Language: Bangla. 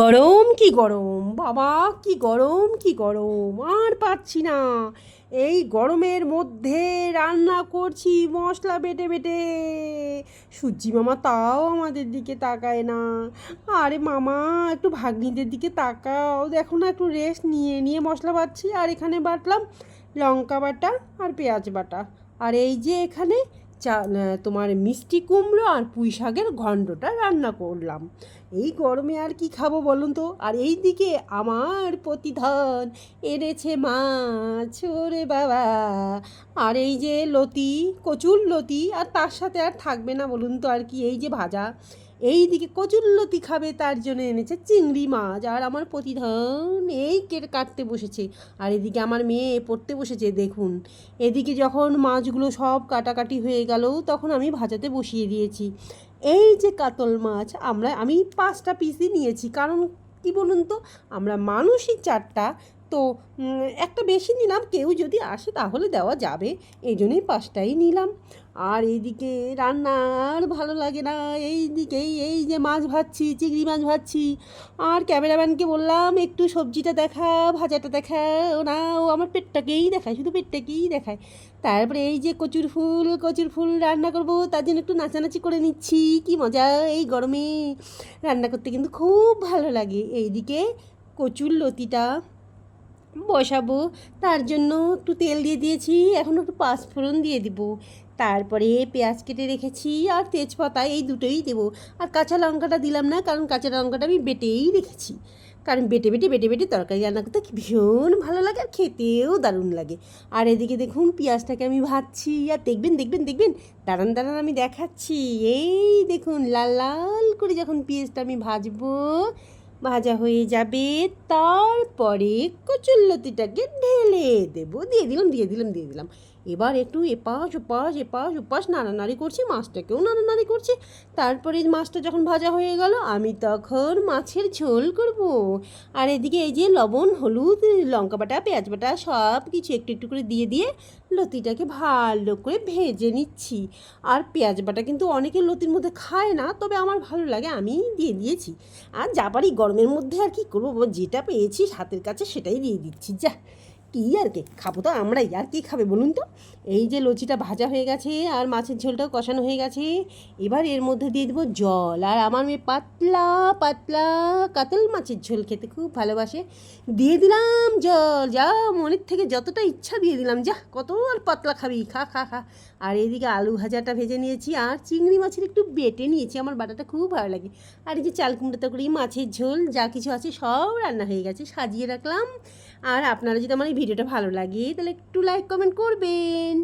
গরম কি গরম? বাবা, কি গরম কি গরম, আর পাচ্ছি না। এই গরমের মধ্যে রান্না করছি মশলা বেটে বেটে। সূর্যি মামা তাও আমাদের দিকে তাকায় না। আরে মামা, একটু ভাগ্নিদের দিকে তাকাও। দেখো না, একটু রেস্ট নিয়ে নিয়ে মশলা বাটছি। আর এখানে বাটলাম লঙ্কা বাটা আর পেঁয়াজ বাটা। আর এই যে এখানে চা, তোমার মিষ্টি কুমড়ো আর পুঁই শাকের ঘণ্টটা রান্না করলাম। এই গরমে আর কি খাব বলুন তো? আর এই দিকে আমার প্রতিধন এনেছে মাছ ওরে বাবা। আর এই যে লতি, কচুর লতি, আর তার সাথে আর থাকবে না বলুন তো আর কি, এই যে ভাজা। এই দিকে কচুল্লতি খাবে, তার জন্য এনেছে চিংড়ি মাছ। আর আমার প্রতিধন এই কেটে কাটতে বসেছে। আর এদিকে আমার মেয়ে পড়তে বসেছে, দেখুন। এদিকে যখন মাছগুলো সব কাটাকাটি হয়ে গেল, তখন আমি ভাজাতে বসিয়ে দিয়েছি। এই যে কাতল মাছ, আমরা, আমি পাঁচটা পিসই নিয়েছি। কারণ কি বলুন তো? আমরা মানুষই চারটা তো একটা বেশি নিলাম, কেউ যদি আসে তাহলে দেওয়া যাবে। এই জন্যই পাঁচটাই নিলাম। আর এইদিকে রান্না আর ভালো লাগে না এই দিকেই এই যে মাছ ভাজছি, চিংড়ি মাছ ভাজছি। আর ক্যামেরাম্যানকে বললাম, একটু সবজিটা দেখা, ভাজাটা দেখা ও না, ও আমার পেটটাকেই দেখায়, শুধু পেটটাকেই দেখায়। তারপরে এই যে কচুর ফুল কচুর ফুল রান্না করব, তার জন্য একটু নাচানাচি করে নিচ্ছি, কি মজা এই গরমে। রান্না করতে কিন্তু খুব ভালো লাগে। এইদিকে কচুর লতিটা বসাবো। তার জন্য একটু তেল দিয়ে দিয়েছি, এখন একটু পাঁচফোড়ন দিয়ে দিব। তারপরে পেঁয়াজ কেটে রেখেছি আর তেজপাতা এই দুটোই দেবো। আর কাঁচা লঙ্কাটা দিলাম না, কারণ কাঁচা লঙ্কাটা আমি বেটেই রেখেছি। কারণ বেটে বেটে বেটে বেটে তরকারি রান্না করতে ভীষণ ভালো লাগে আর খেতেও দারুণ লাগে। আর এদিকে দেখুন পেঁয়াজটাকে আমি ভাজছি, আর দেখবেন দেখবেন দেখবেন, দাঁড়ান দাঁড়ান, আমি দেখাচ্ছি। এই দেখুন, লাল লাল করে যখন পেঁয়াজটা আমি ভাজবো ভাজা হয়ে যাবে তারপরে কচুল্লতিটাকে ঢেলে দেবো। দিয়ে দিলাম দিয়ে দিলাম দিয়ে দিলাম। এবার একটু এপাশ, ওপাশ এপাশ, ওপাশ, নাড়ানাড়ি করছি, মাছটাকেও নাড়ানাড়ি করছি। তারপরে মাছটা যখন ভাজা হয়ে গেল, আমি তখন মাছের ঝোল করব। আর এদিকে এই যে লবণ, হলুদ, লঙ্কা বাটা, পেঁয়াজ বাটা, সব কিছু একটু একটু করে দিয়ে দিয়ে লতিটাকে ভালো করে ভেজে নিচ্ছি। আর পেঁয়াজ বাটা কিন্তু অনেকে লতির মধ্যে খায় না, তবে আমার ভালো লাগে, আমি দিয়ে দিয়েছি। আর যা পারি গরমের মধ্যে আর কি করব, যেটা পেয়েছি, হাতের কাছে সেটাই দিয়ে দিচ্ছি, যা। কী আর কি? খাব তো আমরাই, আর কি খাবে বলুন তো? এই যে লচিটা ভাজা হয়ে গেছে আর মাছের ঝোলটাও কষানো হয়ে গেছে, এবার এর মধ্যে দিয়ে দেবো জল। আর আমার মেয়ে পাতলা পাতলা কাতল মাছের ঝোল খেতে খুব ভালোবাসে। দিয়ে দিলাম জল, যা মনের থেকে যতটা ইচ্ছা দিয়ে দিলাম, যা কত আর পাতলা খাবি, খা খা খা। আর এদিকে আলু ভাজাটা ভেজে নিয়েছি, আর চিংড়ি মাছের একটু বেটে নিয়েছি, আমার বাটাটা খুব ভালো লাগে। আর এই যে চাল কুমড়ো তরকারি, মাছের ঝোল, যা কিছু আছে সব রান্না হয়ে গেছে, সাজিয়ে রাখলাম। আর আপনারা যদি আমার এই ভিডিওটা ভালো লাগে তাহলে একটু লাইক কমেন্ট করবেন।